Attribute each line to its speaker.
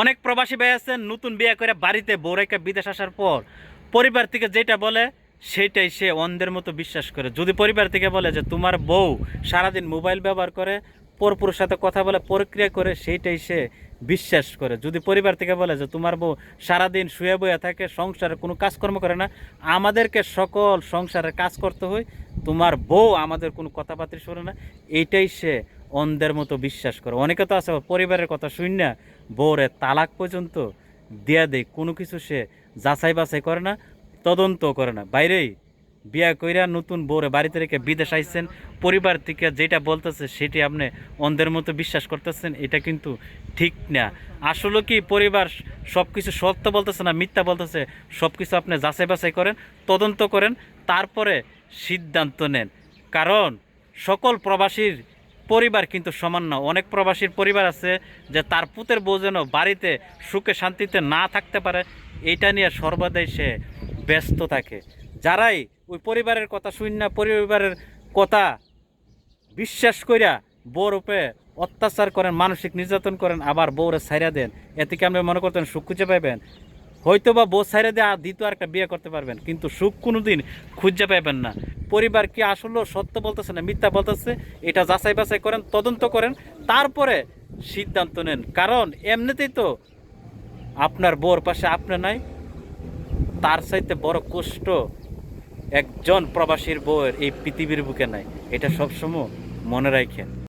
Speaker 1: অনেক প্রবাসী ভাই আছেন নতুন বিয়ে করে বাড়িতে রেখে বিদেশ আসার পর পরিবার থেকে যেটা বলে, সেটাই সে অন্ধের মতো বিশ্বাস করে। যদি পরিবার থেকে বলে যে তোমার বউ সারাদিন মোবাইল ব্যবহার করে পরপুরের সাথে কথা বলে, প্রক্রিয়া করে সেইটাই সে বিশ্বাস করে। যদি পরিবার থেকে বলে যে তোমার বউ সারাদিন শুয়ে বয়ে থাকে, সংসারে কোনো কাজকর্ম করে না, আমাদেরকে সকল সংসারের কাজ করতে হয়। তোমার বউ আমাদের কোনো কথাবার্তা শোনে না এইটাই সে অন্ধের মতো বিশ্বাস করে। অনেকে তো আছে পরিবারের কথা শুন না, বউরে তালাক পর্যন্ত দিয়া দেয়, কোনো কিছু সে যাচাই বাছাই করে না তদন্ত করে না। বাইরেই বিয়া কইরা নতুন বউরে বাড়িতে রেখে বিদেশ আইসেন পরিবার থেকে যেটা বলতেছে সেটি আপনি অন্ধের মতো বিশ্বাস করতেছেন, এটা কিন্তু ঠিক না। আসলে কি পরিবার সব কিছু সত্য বলতেছে না মিথ্যা বলতেছে সব কিছু আপনি যাচাই বাছাই করেন, তদন্ত করেন, তারপরে সিদ্ধান্ত নেন। কারণ সকল প্রবাসীর পরিবার কিন্তু সমান না। অনেক প্রবাসীর পরিবার আছে যে তার পুতের বউ যেন বাড়িতে সুখে শান্তিতে না থাকতে পারে, এইটা নিয়ে সর্বদাই সে ব্যস্ত থাকে। যারাই ওই পরিবারের কথা শুন না, পরিবারের কথা বিশ্বাস করিয়া বউর উপরে অত্যাচার করেন, মানসিক নির্যাতন করেন, আবার বউরে ছাইরা দেন এতে কি আপনি মনে করতেন সুখ খুঁজে পাইবেন? হয়তো বা বউ ছাইরা দিয়ে দ্বিতীয় একটা বিয়ে করতে পারবেন, কিন্তু সুখ কোনোদিন খুঁজে পাইবেন না। পরিবার কি আসলে সত্য বলতেছে না মিথ্যা বলতেছে? এটা যাচাই বাছাই করেন, তদন্ত করেন, তারপরে সিদ্ধান্ত নেন। কারণ এমনিতেই তো আপনার বউর পাশে আপনি নাই, তার চাইতে বড় কষ্ট একজন প্রবাসীর বউয়ের এই পৃথিবীর বুকে নাই। এটা সবসময় মনে রাখেন।